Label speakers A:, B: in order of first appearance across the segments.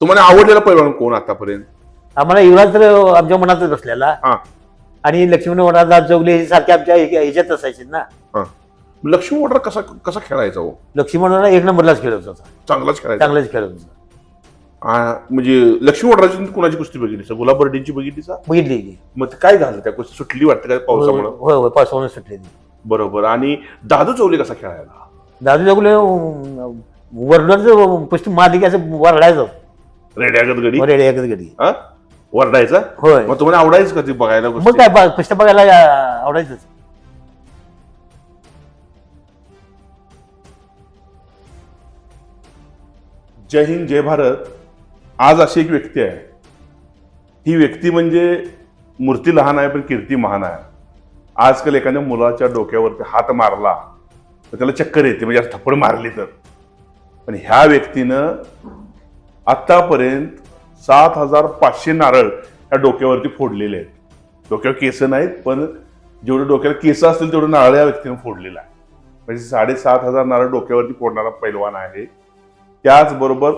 A: तुम्हाला आवडलेला पैलवान कोण आतापर्यंत?
B: आम्हाला युवराज तर आमच्या मनातच बसलेला
A: हा.
B: आणि लक्ष्मण वडादास जोगले हे सारखे आमच्या ह्या- ह्याच्यात असायचे ना.
A: लक्ष्मी वॉटर कसा कसा खेळायचा हो?
B: लक्ष्मण वडा एक नंबरलाच खेळत होता.
A: चांगलाच खेळायचा.
B: चांगलाच खेळत होता.
A: आ, म्हणजे लक्ष्मी वॉटरची कुणाची कुस्ती बघितली? सर गुलाब बर्डींची बघितली सर
B: बघितली की.
A: मग ते काय झालं त्या कुस्ती? सुटली वाटतं काय
B: होय
A: पावसामुळे
B: होय पावसामुळे सुटले ती.
A: बरोबर. आणि दादू चौले कसा खेळायला?
B: दादू जोगले वरडाचं पुष्टी मारली की असं वरडायचं.
A: रेड्यागत गडी
B: रेडी एकच गडी
A: हा? वरडायचा
B: होय.
A: मग तुम्हाला आवडायचं का ते बघायला
B: मग? काय बा- कुस्त्या बघायला आ, आवडायचंच.
A: जय हिंद जय भारत. आज अशी एक व्यक्ती आहे. ही व्यक्ती म्हणजे मूर्ती लहान आहे पण कीर्ती महान आहे. आजकाल एखाद्या मुलाच्या डोक्यावरती हात मारला तर त्याला चक्कर येते म्हणजे असं थप्पड मारली तर. पण ह्या व्यक्तीनं आतापर्यंत सात हजार पाचशे नारळ या डोक्यावरती फोडलेले आहेत. डोक्यावर केस नाहीत पण जेवढे डोक्याला केस असतील तेवढं नारळ या व्यक्तीने फोडलेला आहे. म्हणजे साडेसात हजार नारळ डोक्यावरती फोडणारा पैलवान आहे. त्याचबरोबर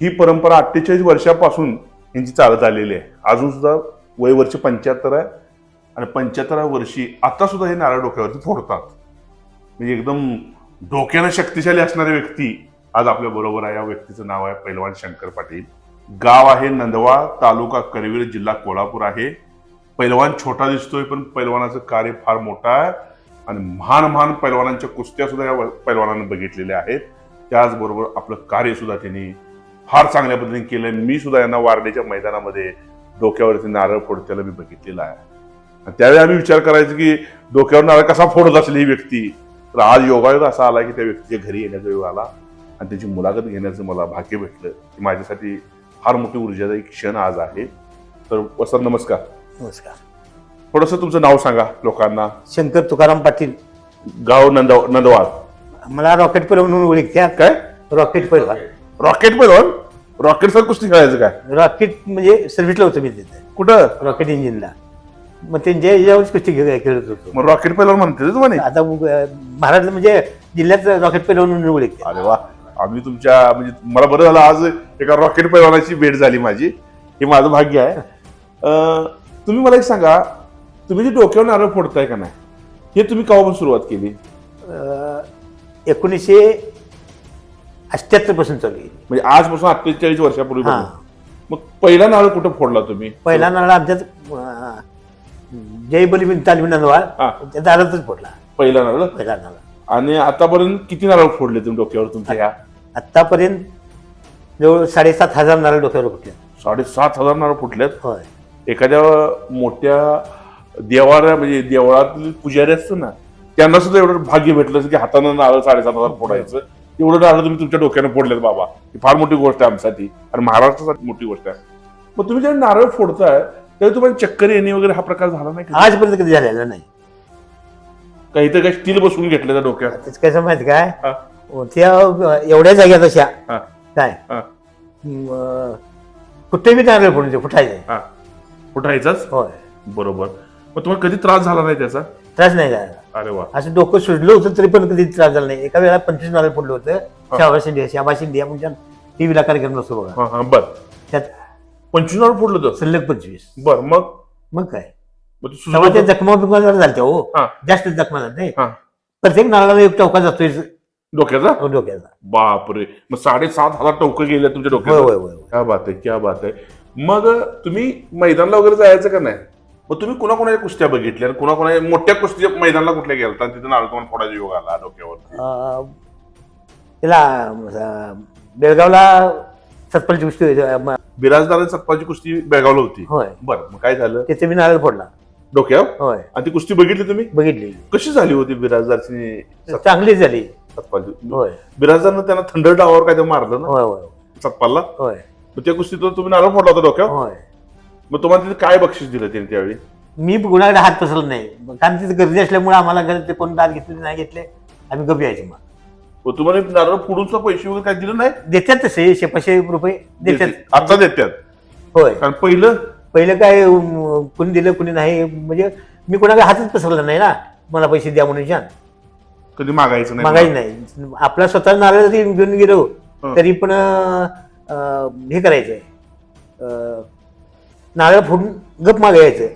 A: ही परंपरा अठ्ठेचाळीस वर्षापासून यांची चालत आलेली आहे. अजून सुद्धा वय वर्ष पंच्याहत्तर आहे. आणि पंच्याहत्तरा वर्षी आता सुद्धा हे नारळ डोक्यावरती फोडतात. म्हणजे एकदम डोक्यानं शक्तिशाली असणारी व्यक्ती आज आपल्या बरोबर आहे या व्यक्तीचं नाव आहे पैलवान शंकर पाटील. गाव आहे नंदवा तालुका करवीर जिल्हा कोल्हापूर आहे. पैलवान छोटा दिसतोय पण पैलवानाचं कार्य फार मोठं आहे. आणि महान महान पैलवानांच्या कुस्त्या सुद्धा या पैलवानानं बघितलेल्या आहेत. त्याचबरोबर आपलं कार्य सुद्धा त्यांनी फार चांगल्या पद्धतीने केलंय. मी सुद्धा यांना वारण्याच्या मैदानामध्ये डोक्यावरती नारळ फोडत्याला मी बघितलेला आहे. आणि त्यावेळी आम्ही विचार करायचो की डोक्यावर नारळ कसा फोडत असेल ही व्यक्ती? तर आज योगायोग असा आला की त्या व्यक्तीच्या घरी येण्याचा योग आला. आणि त्याची मुलाखत घेण्याचं मला भाग्य भेटलं की माझ्यासाठी फार मोठी ऊर्जादायी क्षण आज आहे. तर वसंत नमस्कार.
B: नमस्कार.
A: थोडंसं तुमचं नाव सांगा लोकांना.
B: शंकर तुकाराम पाटील.
A: गाव नंद नंदवार.
B: मला रॉकेट पैलवान म्हणून ओळखत्या
A: काय?
B: रॉकेट पैलवान
A: रॉकेट पैलवान रॉकेट सर कुस्ती खेळायचं काय?
B: रॉकेट म्हणजे सर्व्हिसला होतो मी तिथे.
A: कुठं?
B: रॉकेट इंजिनला. मग त्यांच्या याच्यावरच कुस्ती खेळ खेळत होतो.
A: मग रॉकेट पैलवान म्हणते तुम्हाला?
B: आता महाराष्ट्र म्हणजे जिल्ह्यात रॉकेट पैलवान म्हणून ओळखते.
A: अरे वा. आम्ही तुमच्या म्हणजे मला बरं झालं आज एका रॉकेट पैलवानाची भेट झाली माझी. हे माझं भाग्य आहे. तुम्ही मला एक सांगा तुम्ही जे डोक्यावर नारळ फोडताय का नाही हे तुम्ही केव्हापासून सुरुवात केली?
B: एकोणीसशे अठ्ठ्याहत्तरपासून चालू आहे.
A: म्हणजे आजपासून अठ्ठेचाळीस वर्षापूर्वी
B: हा.
A: मग पहिला नारळ कुठं फोडला तुम्ही?
B: पहिला नारळ आमच्यात अं, जय बली तालमी नंदवार
A: हा.
B: त्या दारातच पडला
A: पहिला नारळ?
B: पहिला नारळ.
A: आणि आतापर्यंत किती नारळ फोडले तुम्ही डोक्यावर तुमच्या ह्या?
B: आतापर्यंत जवळ साडेसात हजार नारळ डोक्यावर फुटले.
A: साडेसात हजार नारळ फुटल्यात
B: होय.
A: एखाद्या मोठ्या देवाऱ्या म्हणजे देवळातील पुजारी असतो ना त्यांना सुद्धा एवढं भाग्य भेटलं की हातानं नारळ साडेसात हजार फोडायचं. एवढं नारळ तुम्ही तुमच्या डोक्यानं फोडलेत बाबा. ही फार मोठी गोष्ट आहे आमच्यासाठी आणि महाराष्ट्रासाठी मोठी गोष्ट आहे. मग तुम्ही जेव्हा नारळ फोडताय तेव्हा तुम्हाला चक्कर येणे वगैरे हा प्रकार झाला नाही का?
B: आजपर्यंत कधी झालेला नाही.
A: काही तर काही स्टील बसवून घेतलं त्या डोक्यात.
B: त्याच कसं माहिती काय?
A: हा,
B: त्या एवढ्या जाग्यात अशा.
A: हा,
B: काय?
A: हा,
B: म, कुठे बी नारळ फोडून फुटायचे
A: हा. उठायचाच
B: होय.
A: बरोबर. मग तुम्हाला कधी त्रास झाला नाही त्याचा?
B: त्रास नाही झाला.
A: अरे वा.
B: असं डोकं सुजलं होतं तरी पण कधी त्रास झाला नाही. एका वेळेला पंचवीस नारळ पडलं होतं. श्यामा शिंदे श्यामा शिंदे म्हणजे टीव्हीला कार्यक्रम नसतो बघा.
A: हा हा बर.
B: त्यात
A: पंचवीस नारळ फोडलं तर
B: सलग पंचवीस.
A: बर मग?
B: मग काय?
A: मग ते
B: तेव्हा त्या जखमा बिकमा जरा झालत्या हो.
A: हा.
B: जास्त जखमा झाल्या नाही.
A: हा.
B: प्रत्येक नारळाला एक टोका जातोय.
A: डोक्याचा
B: डोक्याचा
A: बापरे. मग साडेसात हजार टोकं गेले तुमच्या
B: होय
A: डोक्यात?
B: होय होय होय.
A: क्या बात आहे क्या बात आहे. मग तुम्ही मैदानला वगैरे जायचं का नाही? मग तुम्ही कुणाकुणाच्या कुस्त्या बघितल्या? आणि कुणाकुणा मोठ्या कुस्ती मैदानला कुठल्या गेलता? आणि तिथं तुम्हाला फोडायचा योग आला डोक्यावर.
B: अं, त्याला अं, बेळगावला सतपलची गोष्टी होती, म-
A: बिराजदार आणि सत्पाची कुस्ती बेळगावला होती.
B: होय.
A: बरं मग काय झालं?
B: तिथे मी नारळ फोडला.
A: डोक्यावर?
B: होय.
A: आणि ती कुस्ती बघितली तुम्ही?
B: बघितली.
A: कशी झाली होती बिराजदारची
B: चांगली झाली.
A: सतपालची
B: होय.
A: बिराजदारनं त्यांना थंड डावावर काय ते मारलं ना?
B: होय होय
A: सतपालला
B: होय.
A: मग त्या कुस्तीत तुम्ही नारळ फोडला होता डोक्यावर?
B: होय.
A: मग तुम्हाला तिथे काय बक्षीस दिलं त्यांनी त्यावेळी?
B: मी गुणाकडे हात पसरला नाही. कारण तिथे गर्दी असल्यामुळे आम्हाला घरी ते कोण दात घेतले नाही घेतले आम्ही गप यायचे मग.
A: मग तुम्हाला नारळ फोडून सुद्धा पैसे वगैरे काय दिलं नाही?
B: देतात तसे शे पाचशे रुपये देतात.
A: आता देतात.
B: होय.
A: कारण पहिलं?
B: पहिलं काय अं, कुणी दिलं कुणी नाही म्हणजे मी कोणाकडे हातच पसरला नाही ना. मला पैसे द्या म्हणून छान.
A: कधी मागायचं नाही
B: मागायचं नाही. आपला स्वतः नारळ जरी घेऊन गेलो. तरी पण हे करायचंय. नारळ फोडून गप मागायचं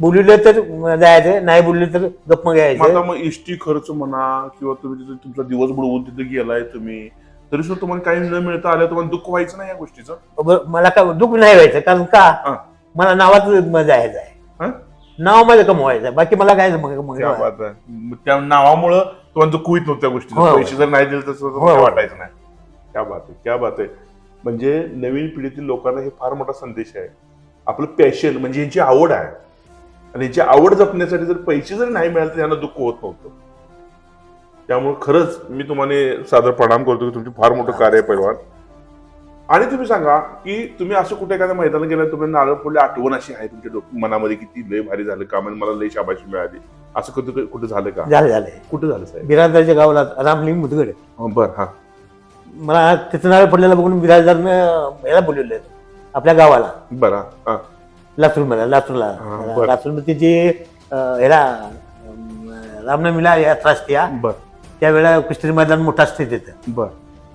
B: बोललं तर जायचं नाही बोललं तर गप
A: मग आता
B: मागायचं
A: मग इष्टी खर्च म्हणा किंवा तुम्ही तिथे तुमचा दिवस बुडवून तिथे गेलाय तुम्ही तरी सुद्धा तुम्हाला काही न मिळता आलं तुम्हाला दुःख व्हायचं नाही या गोष्टीचं?
B: मला का दुःख नाही व्हायचं कारण का. मला नावात जायचं आहे
A: हा?
B: नाव माझं कमवायचं आहे बाकी मला काय
A: क्या त्या नावामुळं तुम्हाला दुःख होईत नव्हत्या गोष्टी. पैसे जर नाही दिले तर सुद्धा तुम्हाला. वाटायचं नाही. क्या बात आहे क्या बात आहे. म्हणजे नवीन पिढीतील लोकांना हे फार मोठा संदेश आहे. आपलं पॅशन म्हणजे यांची आवड आहे. आणि यांची आवड जपण्यासाठी जर पैसे जर नाही मिळाले तर यांना दुःख होत नव्हतं. त्यामुळे खरंच मी तुम्हाला सादर प्रणाम करतो की तुमचे फार मोठं कार्य आहे पैलवान. आणि तुम्ही सांगा की तुम्ही असं कुठे एखाद्या मैदानात गेला तुम्ही नारळ फोडले आठवण अशी आहे तुमच्या मनामध्ये की ती लय भारी झालं काम आणि मला लय शाबाशी मिळाली. असं कधी कुठे झालं का?
B: झालं झालंय
A: कुठं झालं साहेब?
B: बिराजदारच्या गावाला रामलिंग मुदगड.
A: बर हा.
B: मला तिथं नारळ पडलेला बघून बिराजदारनं याला बोलवलं आपल्या गावाला.
A: बर हा,
B: लातूर मला लातूरला.
A: हा, बरं.
B: लातूरमध्ये जे अं, ह्याला अं, रामनवमीला यात्रा असते.
A: बर.
B: त्यावेळेला कुस्ती मैदान मोठं असते तिथं.
A: बर.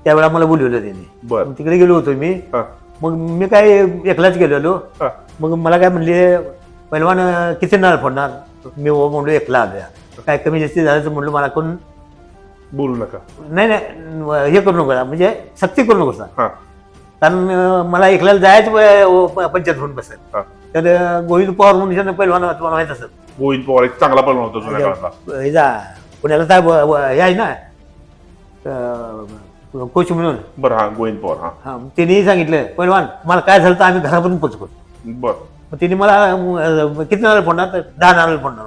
B: त्यावेळेला मला बोलवलं त्यांनी.
A: बर.
B: मग तिकडे गेलो होतो मी.
A: हा.
B: मग मी काय एकलाच गेलेलो
A: हा.
B: मग मला काय म्हणले पहिलवान अं, किती नारळ फोडणार? मी हो म्हणलो एकला आलो काय कमी जास्ती झालं तर म्हणलो मला कोण
A: बोलू नका.
B: नाही नाही हे करू नका म्हणजे सक्ती करू नकोस
A: हा.
B: कारण अं, मला एकल्याला जायचं प- पंचायत होऊन बसेल.
A: हा.
B: तर अं, गोविंद पवार म्हणून पहिलवान तुम्हाला माहीत असत
A: गोविंद पवार एक चांगला पण होता जुन्या काळातला.
B: हे जा पुण्याला काय हे आहे ना अं, कोच म्हणून.
A: बर हा गोविंद पवार हा.
B: हा त्यांनी सांगितलं पहिलवान मला काय झालं तर आम्ही घरापर्यंत पोचतो
A: बर.
B: मग त्यांनी मला अं, किती नारळ फोडणार? तर दहा नारळ फोडणार.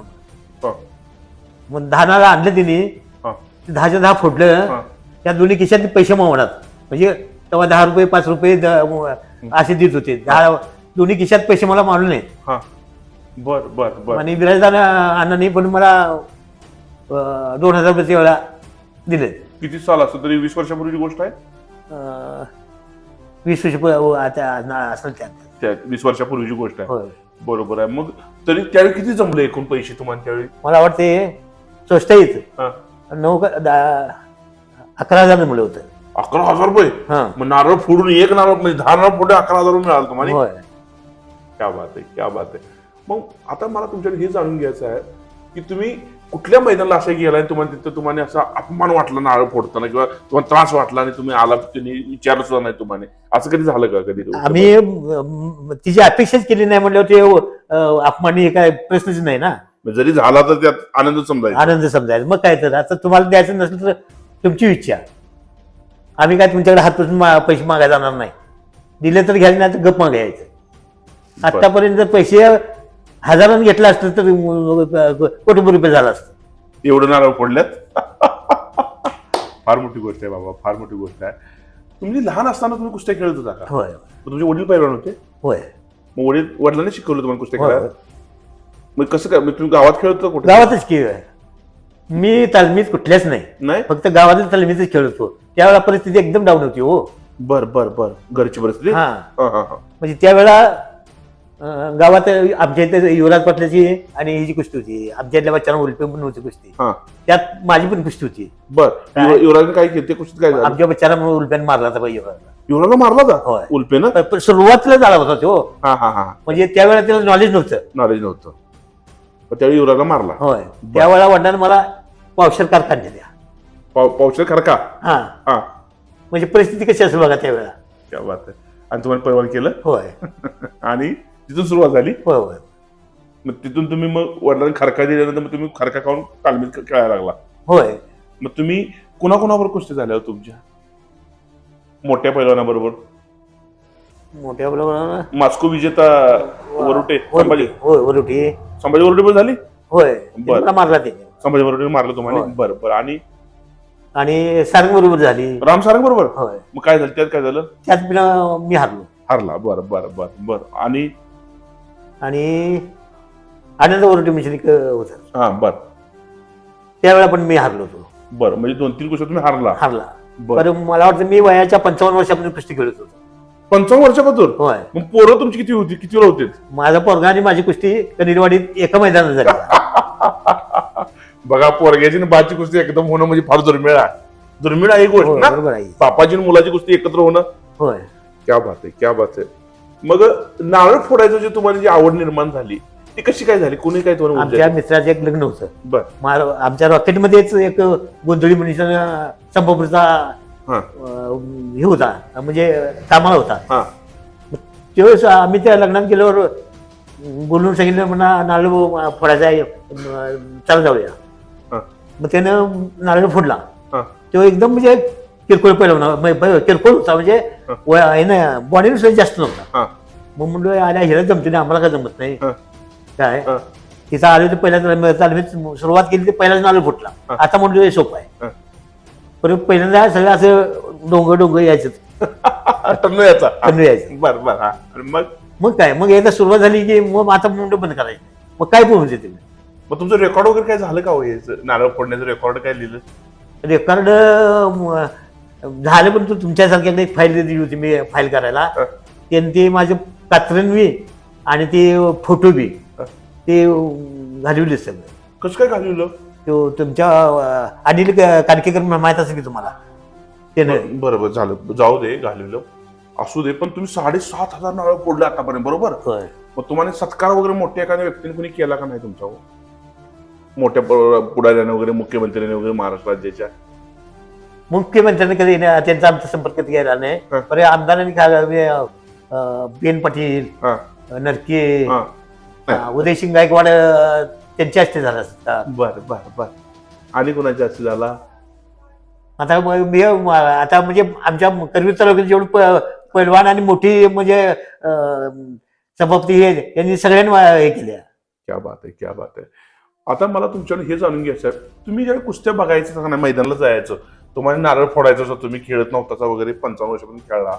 A: हा.
B: मग दहा नारळ आणलं त्यांनी.
A: हा.
B: ते दहाच्या दहा फोडलं.
A: हा.
B: त्या दोन्ही खिशात पैसे मावणार म्हणजे तेव्हा दहा रुपये पाच रुपये द- असे देत होते. दहा दोन्ही खिशात पैसे मला मारले नाही
A: हा. बर बर बर.
B: आणि बिराजदार अण्णांनी पण मला अं, दोन हजार रुपये वेळा दिले.
A: किती साल असतो तरी वीस वर्षापूर्वीची गोष्ट आहे?
B: अं, वीस वर्ष प- आता ना- असेल त्यात.
A: त्या वीस वर्षापूर्वीची गोष्ट आहे.
B: होय.
A: बरोबर आहे. मग तरी त्यावेळी किती जमले एकूण पैसे तुम्हाला त्यावेळी?
B: मला वाटते स्वस्ताईत
A: हा.
B: नऊ का दा- अकरा हजार मिळलं होतं.
A: अकरा हजार रुपये?
B: हा.
A: मग नारळ फोडून एक नारळ म्हणजे दहा नारळ फोडून अकरा हजार रुपये मिळाल तुम्हाला?
B: होय.
A: क्या बात आहे क्या बात आहे. मग आता मला तुमच्याकडे हे जाणून घ्यायचं आहे की तुम्ही कुठल्या मैदानाला असं गेलाय तुम्हाला तिथं तुम्हाला असा अपमान वाटला नारळ फोडताना किंवा तुम्हाला त्रास वाटला आणि तुम्ही आला त्यांनी विचारलं सुद्धा नाही तुम्हाला. असं कधी झालं का कधी?
B: आम्ही तिची अपेक्षाच केली नाही म्हटल्यावर ते अपमान हे काय प्रश्नच नाही ना.
A: जरी झाला तर त्यात आनंद समजायचा.
B: आनंद समजायचा. मग काय तर आता तुम्हाला द्यायचं नसेल तर तुमची इच्छा. आम्ही काय तुमच्याकडे हात पासून पैसे मागायला जाणार नाही. दिले तर घ्यायचे नाही तर गप मागायचं. आतापर्यंत जर पैसे हजारानं घेतलं असतं तर कोटी रुपये झाला असतं.
A: एवढं नारळ फोडल्यात? फार मोठी गोष्ट आहे बाबा फार मोठी गोष्ट आहे. तुम्ही लहान असताना तुम्ही कुस्त्या खेळत होता का?
B: होय.
A: तुमचे वडील पैलवान होते?
B: होय.
A: मग वडील वडिलांनी शिकवलं तुम्हाला कुस्त्या खेळायला. मग कसं काय तुम्ही गावात खेळत होता कुठे?
B: गावातच खेळ आहे. मी तालमीत कुठल्याच नाही.
A: नाही?
B: फक्त गावातच तालमीतच खेळत होतो. त्यावेळेला परिस्थिती एकदम डाऊन होती हो.
A: बर बर बर. घरची परिस्थिती?
B: हा.
A: हा हा हा.
B: म्हणजे त्यावेळेला गावात आमच्या इथे युवराज पाटलाची आणि ही जी कुस्ती होती. आमच्या बच्चांना उलपे पण होती कुस्ती.
A: हा.
B: त्यात माझी पण कुस्ती होती.
A: बर.
B: काय?
A: युवरा- युवराजने काय केलं? ते कुस्तीत काय झालं?
B: आमच्या बच्चांना म्हणून उलप्याने मारला होता बाई युवराजला
A: युवराजला मारला का
B: होय. पण- सुरुवातीला झाला होता तो.
A: हा हा हा
B: म्हणजे त्यावेळेला त्याला नॉलेज नव्हतं.
A: नॉलेज नव्हतं. पण त्यावेळी युवराजला मारला.
B: होय. त्यावेळेला वडिलांनी मला पावशर कारखाने द्या
A: पाव- पावशे खरका
B: हा.
A: हा.
B: म्हणजे परिस्थिती कशी असेल बघा त्यावेळेला.
A: क्या बात आहे. आणि तुम्हाला पैलवान केलं?
B: होय.
A: आणि? तिथून सुरुवात झाली.
B: होय
A: मग तिथून तुम्ही मग वडिलांनी खरका दिल्यानंतर मग तुम्ही खरका खाऊन तालमीत ख- खेळायला लागला.
B: होय.
A: मग तुम्ही कुणाकुणाबरोबर कुस्ती झाल्या हो तुमच्या? मोठ्या पैलवानाबरोबर.
B: मोठ्या बरोबर
A: मास्को विजेता वरुटे संभाजी.
B: होय वरुटी.
A: संभाजी वरुटे पण झाली?
B: होय
A: बरं.
B: मला मारला त्याने
A: संभाजी वरुटे मारलं तुम्हाला?
B: होय.
A: बरं बरं. आणि?
B: आणि सारंग बरोबर झाली.
A: राम सारंग बरोबर?
B: होय.
A: मग काय झालं? त्यात काय झालं?
B: त्यात मी हारलो.
A: हारला. बरं बरं बरं बरं. आणि?
B: आणि आनंद वरुटी मिश्रिक होता
A: हा बरं.
B: त्यावेळेला पण मी हारलो होतो.
A: बरं म्हणजे दोन तीन गोष्टी तुम्ही हारला.
B: हारला.
A: बरं.
B: मला वाटतं मी वयाच्या पंचावन्न वर्षापर्यंत कुस्ती खेळत होतो.
A: पंचावन्न वर्षापासून?
B: होय.
A: मग पोरं तुमची किती होती? किती होते?
B: माझा पोरगा आणि माझी कुस्ती कनिरवाडीत एका मैदानात झाली.
A: बघा पोरग्याची आणि बाची कुस्ती एकदम होणं म्हणजे फार दुर्मिळ आहे. दुर्मिळ आहे ही गोष्ट ना?
B: बरोबर आहे.
A: बापाची आणि मुलाची कुस्ती एकत्र होणं?
B: होय.
A: क्या बात आहे क्या बात आहे. मग नारळ फोडायचं जे तुम्हाला जी आवड निर्माण झाली ती कशी काय झाली? कोणी काय तुम्हाला
B: आमच्या मित्राचं एक लग्न होतं.
A: बर.
B: आमच्या रॉकेटमध्येच एक गोंधळी म्हणून संभपूरचा
A: हा.
B: अं, हे होता म्हणजे कामाला होता.
A: हा.
B: त्यावेळेस आम्ही त्या लग्नात गेल्यावर बोलून सांगितलं म्हणा नारळ फोडायचा आहे अं, चला जाऊया.
A: हा.
B: मग त्यानं नारळ फोडला.
A: हा.
B: तो एकदम म्हणजे किरकोळ पहिला किरकोळ होता म्हणजे ना बॉडीनुसार जास्त नव्हता. मग म्हणलो आल्या हिला जमते नाही आम्हाला काय जमत नाही. काय? तिचा आलो ते पहिल्या तालमीत सुरुवात केली ते पहिलाच नारळ फुटला. आता म्हणलो हे सोपं आहे. परत पहिल्यांदा सगळं असं डोंगर डोंगर यायचं
A: टन्नू याचा
B: टन्नू यायचं
A: बर मग?
B: मग काय? मग एकदा सुरुवात झाली की मग आता मुंड बंद करायचं. मग काय पोहून देते
A: मग तुमचं रेकॉर्ड वगैरे काय झालं का हो? याचं? नारळ फोडण्याचं रेकॉर्ड काय लिहिलं?
B: रेकॉर्ड झालं पण तू तुमच्यासारख्या एक फाईल दिली होती मी फाईल करायला. त्यांनी ते माझे कात्रण बी आणि ते फोटो बी. ते घालवले सगळं.
A: कसं काय घालवलं?
B: तो तुमच्या अं, अनिल क- कानकेकर माहीत असेल की तुम्हाला? त्यानं
A: बरोबर झालं. जाऊ दे घालवलं. असू दे पण तुम्ही साडेसात हजार नारळ फोडले आतापर्यंत बरोबर?
B: होय.
A: मग तुम्हाला सत्कार वगैरे मोठ्या एखाद्या व्यक्तीने कोणी केला का नाही तुमचा मोठ्या प- पुढाऱ्याने वगैरे मुख्यमंत्र्याने वगैरे महाराष्ट्र राज्याच्या?
B: मुख्यमंत्र्यांनी कधी न- त्यांचा आमचा संपर्क गेला नाही. पण आमदारांनी काय बेन पाटील
A: हा.
B: नरके
A: हा.
B: अं, उदयसिंग गायकवाड अं, त्यांच्या हस्ते झाला असता.
A: बर बर बर. आणि कोणाच्या असं झाला?
B: आता मी म- आता म्हणजे आमच्या करवीर तालुक्यात जेवढी प- पैलवान आणि मोठी म्हणजे अं, सभापती हे यांनी सगळ्यांनी हे केल्या
A: क्या बात आहे क्या बात आहे. आता मला तुमच्याकडे हे जाणून घ्यायचं आहे. तुम्ही ज्यावेळी कुस्त्या बघायचं नाही मैदानाला जायचं तुम्हाला नारळ फोडायचं असं तुम्ही खेळत नव्हता वगैरे पंचावन्न वर्षापर्यंत खेळला.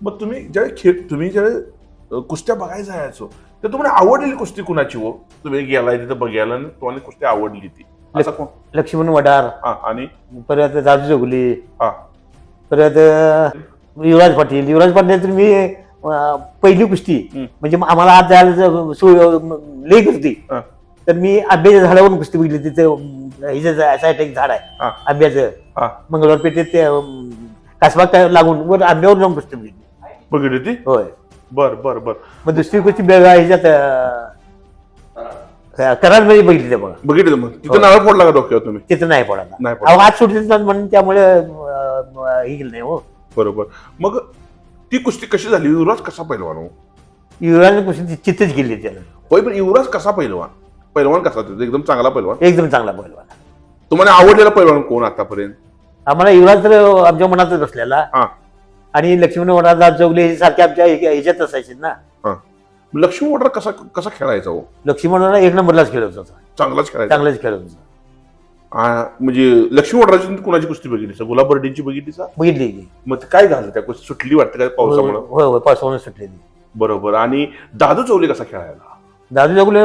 A: मग तुम्ही ज्यावेळी खेळ तुम्ही ज्यावेळी कुस्त्या बघायला जायचो तर तुम्हाला आवडलेली कुस्ती कुणाची हो? तुम्ही गेलाय तिथं बघायला आणि तुम्हाला कुस्ती आवडली ती. असं कोण?
B: लक्ष्मण वडार.
A: हा आणि?
B: परत जाजू जोगली.
A: हा.
B: परत युवराज पाटील. युवराज पाटील तर मी अं, पहिली कुस्ती. म्हणजे आम्हाला आज जायला ज- लई होती
A: हा,
B: तर मी आंब्याच्या झाडावरून कुस्ती बघितली तिथे हिचं साईड एक झाड आहे.
A: हा,
B: आंब्याचं.
A: हा.
B: मंगळवार पेठेत ते अं, काय लागून वर आंब्यावर जाऊन कुस्ती बघितली
A: बघितली ती?
B: होय.
A: बर बर बर.
B: मग दुसरी गोष्टी बेळगाव ह्याच्यात अं, कराडमध्ये बघितली ते बघा.
A: बघितलं मग. तिथं नारळ फोडला का डोक्यावर तुम्ही?
B: तिथं नाही पडायला
A: नाही पडला.
B: अहो आज सुटले म्हणून त्यामुळे अं, अं, हे केलं नाही हो.
A: बरोबर. मग ती कुस्ती कशी झाली? युवराज कसा पैलवान हो?
B: युवराजने कुस्ती चित्तच गेली त्याला.
A: होय पण युवराज कसा पैलवान? पैलवान कसा तो एकदम चांगला पैलवान?
B: एकदम चांगला पहिलवान
A: तुम्हाला आवडलेला पैलवान कोण आतापर्यंत?
B: आम्हाला युवराज तर आमच्या मनातच बसलेला.
A: हा.
B: आणि लक्ष्मण वडादा जोगले हे सारखे आमच्या ह्या- ह्याच्यात असायचे ना.
A: हा. लक्ष्मी वॉटर कसा कसा खेळायचा हो?
B: लक्ष्मण वडाला एक नंबरलाच खेळत होता.
A: चांगलाच खेळायचा.
B: चांगलंच खेळत होता.
A: आ, म्हणजे लक्ष्मी वॉटरची कुणाची कुस्ती बघितली? सा गुलाब बर्डींची बघितली सा
B: बघितली की.
A: मग काय झालं त्या कुस्ती सुटली वाटतं काय
B: होय
A: पावसामुळे?
B: होय होय, पावसामुळे सुटलेली
A: बरोबर. आणि दादू चौले कसा खेळायला?
B: दादू जोगले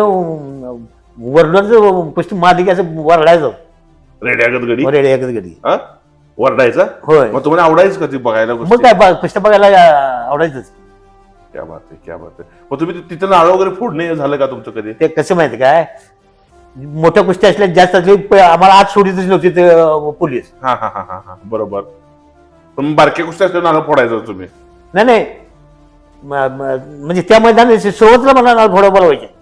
B: वरडाचं पुष्टी मारली की असं वरडायचं.
A: रेड्यागत गडी?
B: वर एकच गडी.
A: हा? वरडायचा?
B: होय.
A: मग तुम्हाला आवडायचं का ती बघायला
B: मग काय बा- पुस्तक बघायला अं, आवडायचंच.
A: क्या बात आहे क्या बात आहे. मग तुम्ही ति- तिथं नारळ वगैरे फोडणे झालं का तुमचं कधी?
B: ते कसं माहिती काय? मोठ्या कुस्ती असल्या जास्त असली प- आम्हाला आत सोडीतच नव्हती ते अं, पोलीस.
A: हा हा हा हा हा. बरोबर. पण मग बारक्या कुस्त्या असल्या नारळ फोडायचं तुम्ही?
B: नाही नाही. म- म- म्हणजे त्या मैदानात सोबतला मला थोडं बोलवायचे.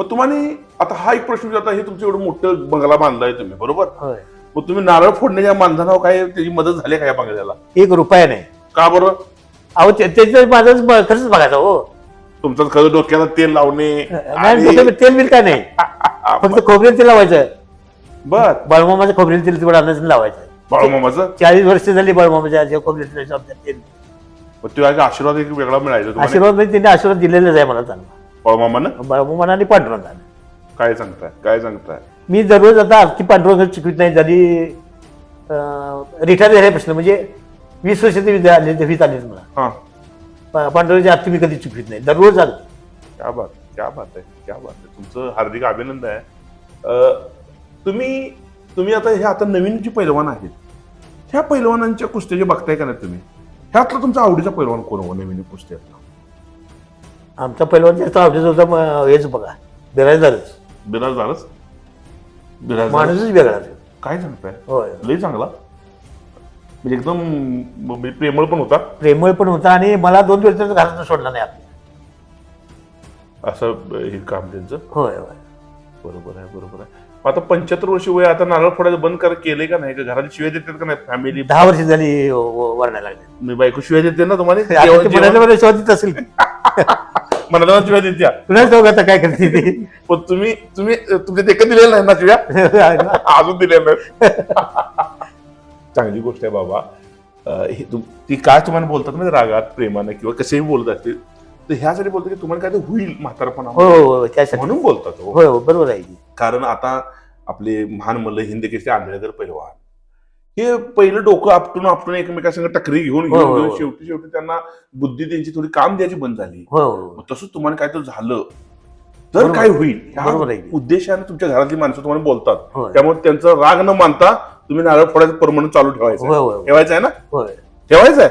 A: मग तुम्हाला आता हा एक प्रश्न विचारता हे तुमचं एवढं मोठं बंगला बांधलाय तुम्ही बरोबर?
B: होय.
A: मग तुम्ही नारळ फोडण्याच्या मानधनावर काय त्याची मदत झाली का या बंगल्याला?
B: एक रुपया नाही.
A: का बरं?
B: अहो ते- त्याचं माझं ब- खर्चच बघायचा हो.
A: तुमचं खरं डोक्याला तेल लावणे
B: नाही
A: आणि-
B: डोक्यात तेल बिल काय नाही. फक्त खोबरेल तेल लावायचं.
A: बर.
B: बाळमामाचं खोबरेल तेल तेवढं आणि लावायचं.
A: बाळूमामाचं?
B: चाळीस वर्ष झाली बाळमामाच्या आजी खोबरेल तेल लावतात तेल.
A: मग तो एक आशीर्वाद एक वेगळा मिळायचा तुम्हाला.
B: आशीर्वाद म्हणजे त्यांनी आशीर्वाद दिलेलाच आहे मला चांगला.
A: बाळूमामानं
B: आणि पांडुरंगाने.
A: काय सांगताय? काय सांगताय?
B: मी दररोज आता आरती पांडुरंग चुकवीत नाही झाली रिटायर झाल्यापासून म्हणजे वीस वर्ष ते आले दहावीत आले मला.
A: हा.
B: पा- पांडुरंगाची आरती मी कधी चुकवीत नाही दररोज आलो
A: क्या बात क्या बात आहे क्या बात आहे तुमचं हार्दिक अभिनंदन आहे. अं, तुम्ही तुम्ही आता हे आता नवीन जी पैलवान आहेत ह्या पैलवानांच्या कुस्त्या जे बघताय का नाही तुम्ही? ह्यातला तुमचा आवडीचा पैलवान कोण हो नवीन कुस्त्यातला?
B: आमचा पहिलवान जास्त होता म- हेच बघा. बिराजदारच
A: बिराज झालंच? बिराज
B: माणूसच वेगळा
A: काय सांगताय?
B: होय.
A: लय चांगला. म्हणजे एकदम म्हणजे प्रेमळ पण होता.
B: प्रेमळ पण होता आणि मला दोन दिवस तर घरातून सोडला नाही आपल्या
A: असं हे काम त्यांचं?
B: होय होय.
A: बरोबर आहे बरोबर आहे. मग आता पंच्याहत्तर वर्ष वय आता नारळ फोडायचं बंद कर केलंय का नाही? का घरात शिवाय देतात का नाही? फॅमिली
B: दहा वर्ष झाली वरणायला लागले.
A: मी बायको शिवाय देते ना तुम्हाला?
B: आता ते
A: जेवण-
B: म्हणायला मला शोधित असेल.
A: मनाला शिवाय देत्या
B: कुणाच दोघं आता काय करते ते?
A: पण तुम्ही तुम्ही तुमच्या देखत दिलेल्या नाही ना शिव्या? अजून दिल्या नाही चांगली गोष्ट आहे बाबा. अं, हे तुम- ती काय तुम्हाला बोलतात म्हणजे रागात प्रेमानं किंवा कसेही बोलत असतील तर ह्यासाठी बोलतात की तुम्हाला काय ते होईल म्हातारपणा
B: हो हो हो, त्यासाठी.
A: म्हणून बोलतात हो.
B: होय हो बरोबर आहे. की.
A: कारण आता आपले महान मल्ल हिंद केसरी आंबेडकर पैलवान हे पहिलं डोकं आपटून आपटून एकमेकांसंग टकरी घेऊन
B: हो,
A: घेऊन
B: हो,
A: घेऊन
B: हो.
A: शेवटी शेवटी त्यांना बुद्धी त्यांची थोडी काम द्यायची बंद झाली.
B: हो
A: मग तसंच तुम्हाला काय तर झालं. तर
B: बरोबर.
A: काय होईल?
B: बरोबर आहे
A: ह्या
B: की.
A: उद्देशाने तुमच्या घरातली माणसं तुम्हाला बोलतात.
B: होय.
A: त्यामुळे त्यांचा राग न मानता तुम्ही नारळ फोडायचं परमनंट चालू ठेवायचं.
B: होय होय
A: ठेवायचं आहे ना?
B: होय.
A: ठेवायचं आहे?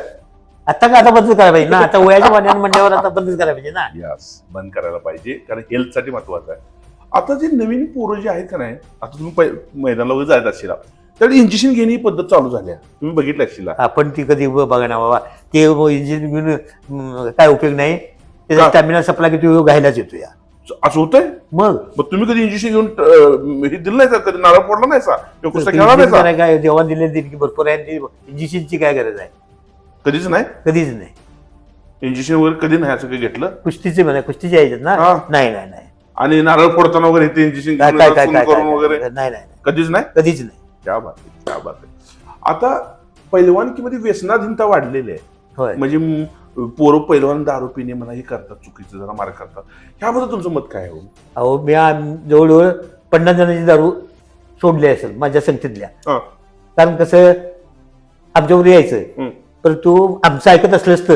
B: आता का आता बंदच करायला पाहिजे? ना आता वयाच्या पाण्याने म्हणल्यावर आता बंदच करायला पाहिजे ना?
A: यस बंद करायला पाहिजे. कारण हेल्थसाठी महत्वाचं आहे. आता जे नवीन पोरं जे आहेत का नाही आता तुम्ही पै- मैदानाला वगैरे जायचं असशील. त्यावेळी इंजेक्शन घेणे ही पद्धत चालू झाली आहे. तुम्ही बघितलं असशील
B: आपण ती कधी बघा ना बाबा. ते इंजिन घेऊन काय उपयोग नाही. त्याचा? स्टॅमिना संपला की तो घायलाच येतो या.
A: असं होतंय?
B: मग.
A: मग तुम्ही कधी इंजेक्शन घेऊन हे दिलं नाही कधी नारळ फोडला नाही खेळला
B: इंजिन
A: नाही
B: काय जेव्हा दिले दिली की भरपूर आहे. इंजिनची काय गरज आहे?
A: कधीच नाही?
B: कधीच नाही.
A: इंजेक्शन वगैरे कधी नाही असं काही घेतलं?
B: कुस्तीचे म्हणा कुस्तीचे यायच्यात ना?
A: हा.
B: नाही नाही नाही.
A: आणि नारळ फोडताना वगैरे ते इंजेक्शन करून वगैरे?
B: नाही नाही.
A: कधीच नाही?
B: कधीच नाही.
A: क्या बात आहे क्या बात आहे आता पैलवानकीमध्ये व्यसनाधीनता वाढलेली आहे. म्हणजे पोरं पैलवान दारू पिणे म्हणा हे करतात चुकीचं जरा मार करतात ह्याबद्दल तुमचं मत काय हो?
B: अहो मी आम- जवळजवळ पन्नास जणांची दारू सोडली असेल माझ्या संख्येतल्या
A: हा.
B: कारण कसं आमच्यावर यायचं परंतु आमचं ऐकत असलंच तर.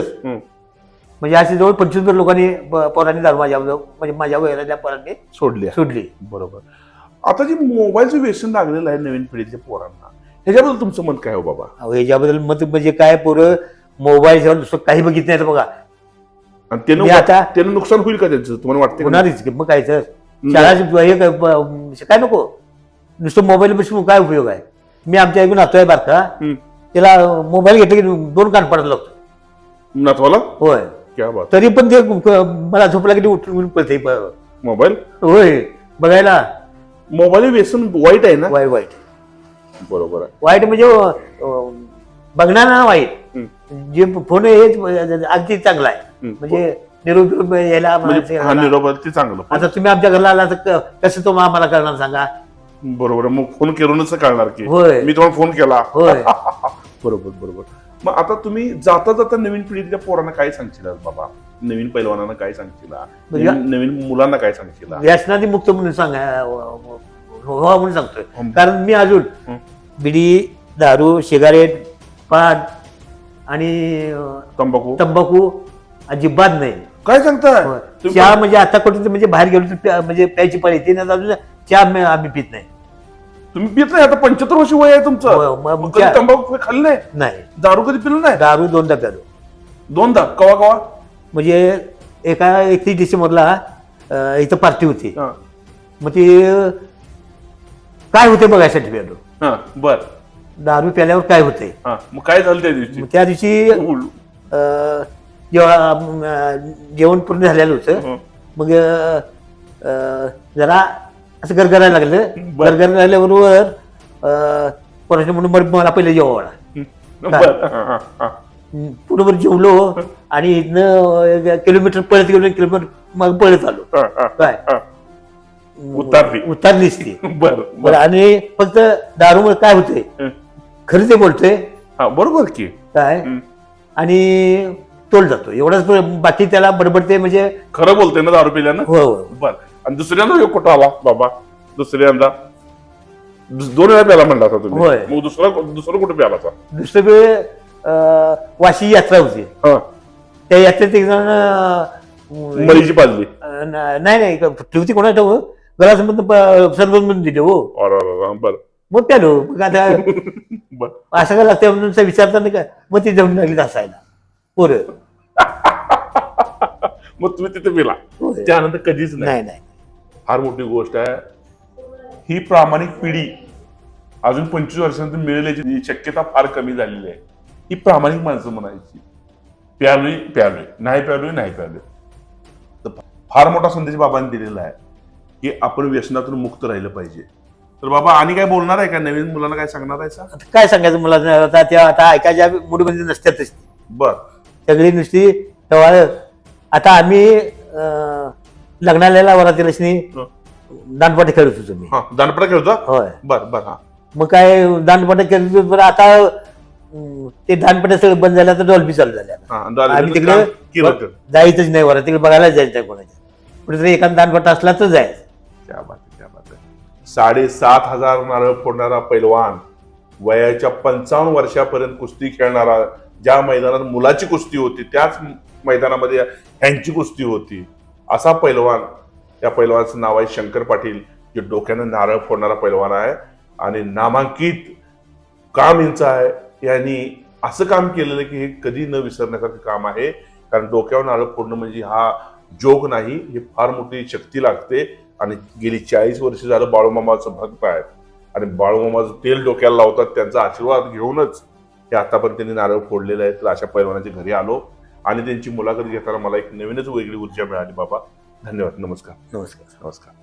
B: म्हणजे असे जवळ पंचवीस लोकांनी पोरांनी दारू माझ्या म्हणजे माझ्या वयाच्या पोरांनी
A: सोडली आहे.
B: सोडली.
A: बरोबर. आता जे मोबाईलचं व्यसन लागलेलं आहे नवीन पिढीच्या पोरांना ह्याच्याबद्दल तुमचं मत काय हो बाबा?
B: अहो याच्याबद्दल मत म्हणजे काय पोरं? मोबाईलवर दुसरं काही बघित नाही बघा.
A: आणि त्यानं
B: मी आता
A: त्यानं नुकसान होईल का त्यांचं? तुम्हाला वाटतं का?
B: होणारच की मग काय तर. शाळा हे काय ब- काय नको? नुसतं मोबाईल बसून काय उपयोग आहे? मी आमच्या ऐकून नातोय बारका.
A: हम्म.
B: त्याला मोबाईल घेतला की दोन कान पडत लागतो.
A: नातवाला?
B: होय.
A: क्या बात.
B: तरी पण ते मला झोपला की उठून पळते
A: मोबाईल?
B: होय. बघायला.
A: मोबाईल व्यसन वाईट आहे ना?
B: वाईट वाईट.
A: बरोबर आहे.
B: वाईट म्हणजे बघणार ना वाईट. जे फोन हेच अगदी चांगला आहे. म्हणजे निरोप यायला
A: म्हणजे हा. निरोप चांगलं.
B: आता तुम्ही आमच्या घरला आला तर कसं तो आम्हाला करणार सांगा?
A: बरोबर. मग फोन करूनच कळणार की.
B: होय.
A: मी तुम्हाला फोन केला.
B: होय.
A: बरोबर बरोबर. मग आता तुम्ही जाता जाता नवीन पिढीतल्या पोरांना काय सांगशील बाबा? नवीन पैलवानांना काय सांगशील?
B: म्हणजे-
A: नवीन मुलांना काय सांगशील?
B: व्यसनादी मुक्त म्हणून सांगा व्हावा म्हणून सांगतोय.
A: हं.
B: कारण मी अजून
A: हं.
B: बिडी दारू सिगारेट पान आणि अं,
A: तंबाखू.
B: तंबाखू अजिबात नाही.
A: काय सांगताय?
B: होय.
A: तुम्ही-
B: चहा म्हणजे आता कुठे म्हणजे बाहेर गेलो तर प्या- म्हणजे प्यायची पाळी येते ना अजून चहा आम्ही आम्ही पित नाही.
A: तुम्ही पित नाही आता पंच्याहत्तर वर्ष वय आहे तुमचं.
B: होय, मग-
A: मग कधी तंबाखू खाल्लं नाही? दारू कधी पिलं नाही?
B: दारू दोनदा प्यालो
A: दोनदा? कवा कवा?
B: म्हणजे एका एकतीस डिसेंबरला अं, इथं पार्टी होती.
A: हा.
B: मग ती काय होते बघायसाठी प्यालो
A: हा बर.
B: दारू प्याल्यावर काय होते?
A: हा मग काय झालं त्या दिवशी?
B: मग त्या दिवशी अं, जेव्हा अं, जेवण पूर्ण झालेलं होतं
A: हं.
B: मग अं, अं, जरा असं गरगरायला लागलं.
A: बरं.
B: गरगरायला लागल्याबरोबर म्हणून बरं मला पहिले जेवायला.
A: बर. हा, हा, हा.
B: पुढे जेवलो आणि इथनं किलोमीटर पळत गेलो किलोमीटर मग पळत आलो.
A: हा, हा,
B: काय?
A: हा. उतारली.
B: उतारलीच ती.
A: बर
B: बरं.
A: बर
B: आणि फक्त दारूमुळे काय होतंय?
A: हं.
B: खरं ते बोलतोय.
A: हा बरोबर की.
B: काय?
A: हं.
B: आणि तोल जातो. एवढंच बाकी त्याला बडबडते म्हणजे
A: खरं बोलते ना दारू पिल्यानं?
B: हो हो.
A: बर. आणि दुसऱ्यांदा ह्यो कुठं आला? बाबा दुसऱ्यांदा दुस- दोन वेळा प्याला म्हणला होता तुम्ही.
B: होय.
A: मग दुसरा दुसरं कुठं प्याला होता?
B: दुसरं वेळ अं, वाशी यात्रा होती.
A: हा.
B: त्या यात्रेत एक जण अं,
A: मरीची पाजली
B: अं, नाही नाही ठेवती कोणा ठेवू? घरासमोर सरबत म्हणून दिले हो.
A: अरे, अरे, अरे, बर.
B: मग प्यालो. मग आता
A: बर.
B: असं काय लागतं म्हणून विचारताना काय मग ती जमून लागली असायला. पोरं.
A: मग तुम्ही तिथे पिला.
B: होय.
A: त्यानंतर कधीच नाही.
B: नाही नाही.
A: फार मोठी गोष्ट आहे. ही प्रामाणिक पिढी अजून पंचवीस वर्षानंतर मिळेल याची शक्यता फार कमी झालेली आहे. ही प्रामाणिक माणसं म्हणायची. प्यालोय प्यालोय. नाही प्यालोय नाही प्यालोय. तर फार मोठा संदेश बाबांनी दिलेला आहे की आपण व्यसनातून मुक्त राहिलं पाहिजे. तर बाबा आणि काय बोलणार आहे का? नवीन मुलांना काय सांगणार आहे सा
B: काय सांगायचं मला आता त्या आता ऐकायच्या मूडमध्ये नसतातच
A: बर.
B: सगळी नुसती आता आम्ही लग्नाला वरातील. दानपाटी खेळत होतो मी.
A: हा दानपडा खेळतो
B: होय.
A: बर बर हा.
B: मग काय दानपाटी खेळत होतो बरं आता ते दानपाट्या सगळं बंद झाल्या तर डॉल्बी चालू झाल्या.
A: हा
B: आम्ही तिकडे
A: केलं होतं.
B: जायचंच नाही वरा तिकडे बघायला जायचं नाही कोणाच्या. कुठेतरी एखादा दानपाटा असला तर जायचं.
A: साडेसात हजार नारळ फोडणारा पैलवान वयाच्या पंचावन्न वर्षापर्यंत कुस्ती खेळणारा ज्या मैदानात मुलाची कुस्ती होती त्याच मैदानामध्ये ह्यांची कुस्ती होती. असा पैलवान या पैलवानाचं नाव आहे शंकर पाटील जे डोक्यानं नारळ फोडणारा पैलवान आहे आणि नामांकित काम यांचं आहे. यांनी असं काम केलेलं की हे कधी न विसरण्यासारखं काम आहे. कारण डोक्यावर नारळ फोडणं म्हणजे हा जोग नाही हे फार मोठी शक्ती लागते. आणि गेली चाळीस वर्ष झालं बाळूमामाचं भक्त आहेत आणि बाळूमामाचं तेल डोक्याला लावतात त्यांचा आशीर्वाद घेऊनच हे आतापर्यंत त्यांनी नारळ फोडलेलं आहे तर अशा पैलवानाच्या घरी आलो. आणि त्यांची मुलाखत घेताना मला एक नवीनच वेगळी ऊर्जा मिळाली बाबा. धन्यवाद. नमस्कार.
B: नमस्कार.
A: नमस्कार.